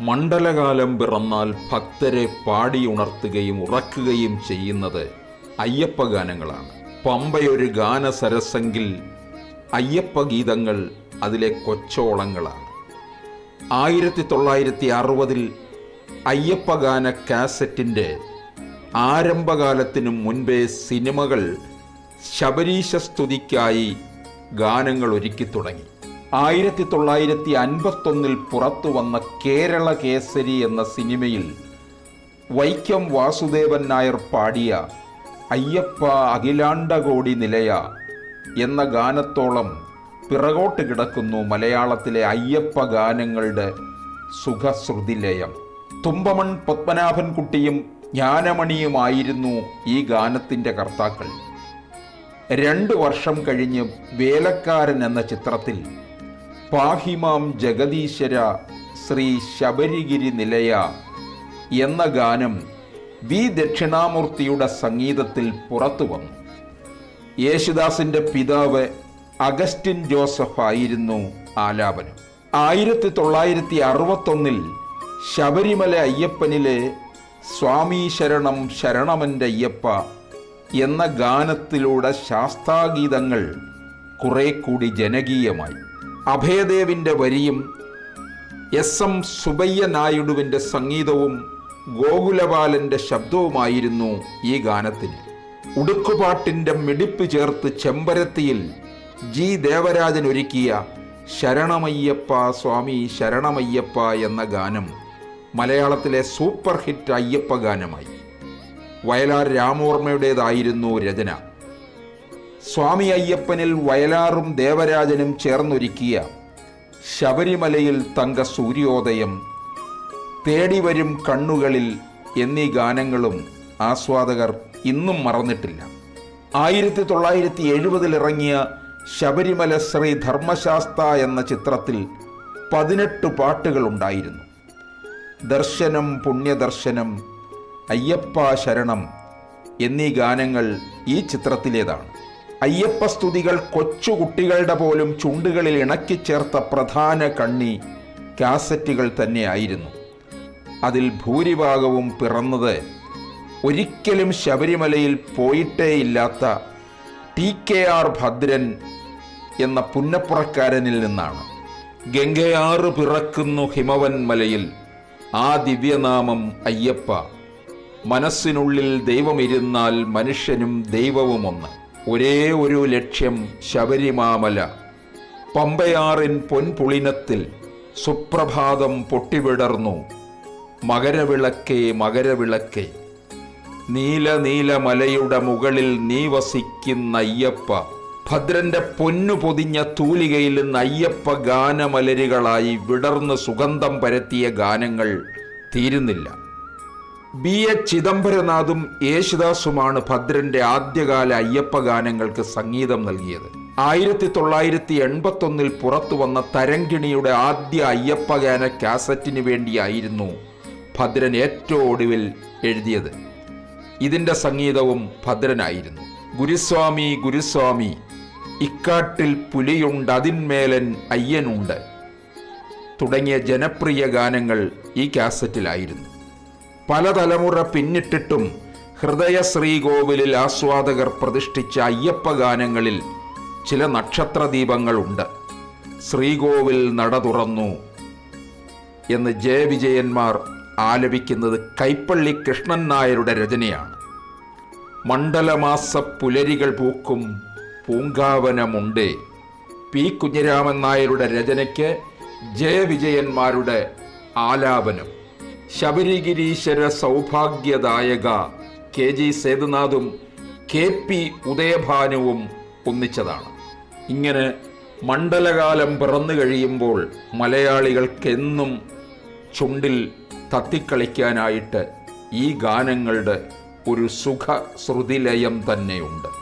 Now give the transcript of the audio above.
മണ്ഡലകാലം പിറന്നാൽ ഭക്തരെ പാടിയുണർത്തുകയും ഉറക്കുകയും ചെയ്യുന്നത് അയ്യപ്പ ഗാനങ്ങളാണ് പമ്പയൊരു ഗാന സരസെങ്കിൽ അയ്യപ്പ ഗീതങ്ങൾ അതിലെ കൊച്ചോളങ്ങളാണ്. ആയിരത്തി തൊള്ളായിരത്തി അറുപതിൽ അയ്യപ്പ ഗാന കാസറ്റിന്റെ ആരംഭകാലത്തിനു മുൻപേ സിനിമകൾ ശബരീശ സ്തുതിക്കായി ഗാനങ്ങൾ ഒരുക്കി തുടങ്ങി. ആയിരത്തി തൊള്ളായിരത്തി അൻപത്തൊന്നിൽ പുറത്തു വന്ന കേരള കേസരി എന്ന സിനിമയിൽ വൈക്കം വാസുദേവൻ നായർ പാടിയ അയ്യപ്പ അഖിലാണ്ടകോടി നിലയ എന്ന ഗാനത്തോളം പിറകോട്ട് കിടക്കുന്നു മലയാളത്തിലെ അയ്യപ്പ ഗാനങ്ങളുടെ സുഖശ്രുതിലയം തുമ്പമൺ പത്മനാഭൻകുട്ടിയും ജ്ഞാനമണിയുമായിരുന്നു ഈ ഗാനത്തിന്റെ കർത്താക്കൾ. രണ്ട് വർഷം കഴിഞ്ഞ് വേലക്കാരൻ എന്ന ചിത്രത്തിൽ പാഹിമാം ജഗദീശ്വര ശ്രീ ശബരിഗിരി നിലയ എന്ന ഗാനം വി ദക്ഷിണാമൂർത്തിയുടെ സംഗീതത്തിൽ പുറത്തു വന്നു. യേശുദാസിന്റെ പിതാവ് അഗസ്റ്റിൻ ജോസഫ് ആയിരുന്നു ആലാപനം. ആയിരത്തി തൊള്ളായിരത്തി അറുപത്തൊന്നിൽ ശബരിമല അയ്യപ്പനിലെ സ്വാമി ശരണം ശരണമന്റെ അയ്യപ്പ എന്ന ഗാനത്തിലൂടെ ശാസ്താഗീതങ്ങൾ കുറെ കൂടി ജനകീയമായി. അഭയദേവിന്റെ വരിയും എസ് എം സുബയ്യ നായിഡുവിന്റെ സംഗീതവും ഗോകുലപാലന്റെ ശബ്ദവുമായിരുന്നു ഈ ഗാനത്തിന് ഉടുക്കുപാട്ടിന്റെ മിടിപ്പ് ചേർത്ത് ചെമ്പരത്തിയിൽ ജി ദേവരാജൻ ഒരുക്കിയ ശരണമയ്യപ്പ സ്വാമി ശരണമയ്യപ്പ എന്ന ഗാനം മലയാളത്തിലെ സൂപ്പർ ഹിറ്റ് അയ്യപ്പ ഗാനമായി. വയലാർ രാമോർമ്മയുടേതായിരുന്നു രചന. സ്വാമി അയ്യപ്പനിൽ വയലാറും ദേവരാജനും ചേർന്നൊരുക്കിയ ശബരിമലയിൽ തങ്ക സൂര്യോദയം തേടിവരും കണ്ണുകളിൽ എന്നീ ഗാനങ്ങളും ആസ്വാദകർ ഇന്നും മറന്നിട്ടില്ല. ആയിരത്തി തൊള്ളായിരത്തി എഴുപതിൽ ഇറങ്ങിയ ശബരിമല ശ്രീ ധർമ്മശാസ്ത എന്ന ചിത്രത്തിൽ പതിനെട്ട് പാട്ടുകളുണ്ടായിരുന്നു ദർശനം പുണ്യദർശനം അയ്യപ്പ ശരണം എന്നീ ഗാനങ്ങൾ ഈ ചിത്രത്തിലേതാണ്. അയ്യപ്പ സ്തുതികൾ കൊച്ചുകുട്ടികളുടെ പോലും ചുണ്ടുകളിൽ ഇണക്കിച്ചേർത്ത പ്രധാന കണ്ണി കാസറ്റുകൾ തന്നെയായിരുന്നു. അതിൽ ഭൂരിഭാഗവും പിറന്നത് ഒരിക്കലും ശബരിമലയിൽ പോയിട്ടേയില്ലാത്ത ടി കെ ആർ ഭദ്രൻ എന്ന പുന്നപ്പുറക്കാരനിൽ നിന്നാണ്. ഗംഗയാറ് പിറക്കുന്നു ഹിമവൻ മലയിൽ ആ ദിവ്യനാമം അയ്യപ്പ. മനസ്സിനുള്ളിൽ ദൈവമിരുന്നാൽ മനുഷ്യനും ദൈവവും ഒന്ന് ഒരേ ഒരു ലക്ഷ്യം ശബരിമാമല. പമ്പയാറിൻ പൊൻപുളിനത്തിൽ സുപ്രഭാതം പൊട്ടിവിടർന്നു. മകരവിളക്കേ മകരവിളക്കേ. നീല നീല മലയുടെ മുകളിൽ നീ വസിക്കുന്ന അയ്യപ്പ. ഭദ്രന്റെ പൊന്നു പൊതിഞ്ഞ തൂലികയിൽ നിന്ന് അയ്യപ്പ ഗാനമലരുകളായി വിടർന്ന് സുഗന്ധം പരത്തിയ ഗാനങ്ങൾ തീരുന്നില്ല. ബി എ ചിദംബരനാഥും യേശുദാസുമാണ് ഭദ്രന്റെ ആദ്യകാല അയ്യപ്പ ഗാനങ്ങൾക്ക് സംഗീതം നൽകിയത്. ആയിരത്തി തൊള്ളായിരത്തി എൺപത്തൊന്നിൽ പുറത്തു വന്ന തരങ്കിണിയുടെ ആദ്യ അയ്യപ്പ ഗാന കാസറ്റിന് വേണ്ടിയായിരുന്നു ഭദ്രൻ ഏറ്റവും ഒടുവിൽ എഴുതിയത്. ഇതിന്റെ സംഗീതവും ഭദ്രനായിരുന്നു. ഗുരുസ്വാമി ഗുരുസ്വാമി ഇക്കാട്ടിൽ പുലിയുണ്ട് അതിന്മേലൻ അയ്യനുണ്ട് തുടങ്ങിയ ജനപ്രിയ ഗാനങ്ങൾ ഈ കാസറ്റിലായിരുന്നു. പല തലമുറ പിന്നിട്ടിട്ടും ഹൃദയ ശ്രീകോവിലിൽ ആസ്വാദകർ പ്രതിഷ്ഠിച്ച അയ്യപ്പ ഗാനങ്ങളിൽ ചില നക്ഷത്ര ദീപങ്ങളുണ്ട് ശ്രീകോവിൽ നട തുറന്നു എന്ന് ജയവിജയന്മാർ ആലപിക്കുന്നത് കൈപ്പള്ളി കൃഷ്ണൻ നായരുടെ രചനയാണ്. മണ്ഡലമാസ പുലരികൾ പൂക്കും പൂങ്കാവനമുണ്ട്. പി കുഞ്ഞിരാമൻ നായരുടെ രചനയ്ക്ക് ജയവിജയന്മാരുടെ ആലാപനം. ശബരിഗിരീശ്വര സൗഭാഗ്യദായക കെ ജി സേതുനാഥും കെ പി ഉദയഭാനുവും ഒന്നിച്ചതാണ്. ഇങ്ങനെ മണ്ഡലകാലം പിറന്നു കഴിയുമ്പോൾ മലയാളികൾക്കെന്നും ചുണ്ടിൽ തത്തിക്കളിക്കാനായിട്ട് ഈ ഗാനങ്ങളുടെ ഒരു സുഖ ശ്രുതിലയം തന്നെയുണ്ട്.